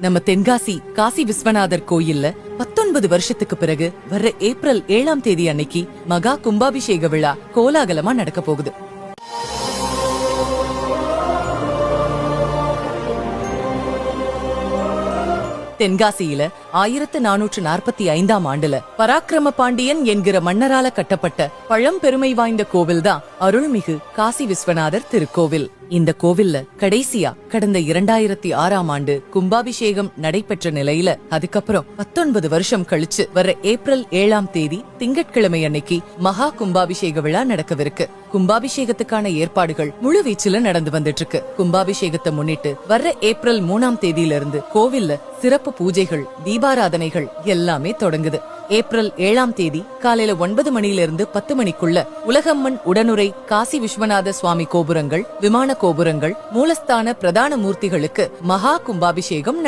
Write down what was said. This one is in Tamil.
நம்ம தென்காசி காசி விஸ்வநாதர் கோயில்ல பத்தொன்பது வருஷத்துக்கு பிறகு வர்ற ஏப்ரல் ஏழாம் தேதி அன்னைக்கு மகா கும்பாபிஷேக விழா கோலாகலமா நடக்க போகுது. தென்காசியில ஆயிரத்து நானூற்று நாற்பத்தி ஐந்தாம் ஆண்டுல பராக்கிரம பாண்டியன் என்கிற மன்னரால கட்டப்பட்ட பழம்பெருமை வாய்ந்த கோவில்தான் அருள்மிகு காசி விஸ்வநாதர் திருக்கோவில். இந்த கோவில்ல கடைசியா கடந்த இரண்டாயிரத்தி ஆறாம் ஆண்டு கும்பாபிஷேகம் நடைபெற்ற நிலையில அதுக்கப்புறம் பத்தொன்பது வருஷம் கழிச்சு வர ஏப்ரல் ஏழாம் தேதி திங்கட்கிழமை அன்னைக்கு மகா கும்பாபிஷேக விழா நடக்கவிருக்கு. கும்பாபிஷேகத்துக்கான ஏற்பாடுகள் முழுவீச்சுல நடந்து வந்துட்டு இருக்கு கும்பாபிஷேகத்தை முன்னிட்டு வர்ற ஏப்ரல் மூணாம் தேதியில இருந்து கோவில்ல சிறப்பு பூஜைகள் தீப தீபாராதனைகள் எல்லாமே தொடங்குது. ஏப்ரல் ஏழாம் தேதி காலையில ஒன்பது மணியிலிருந்து பத்து மணிக்குள்ள உலகம்மன் உடனுரை காசி விஸ்வநாத சுவாமி கோபுரங்கள் விமான கோபுரங்கள் மூலஸ்தான பிரதான மூர்த்திகளுக்கு மகா கும்பாபிஷேகம்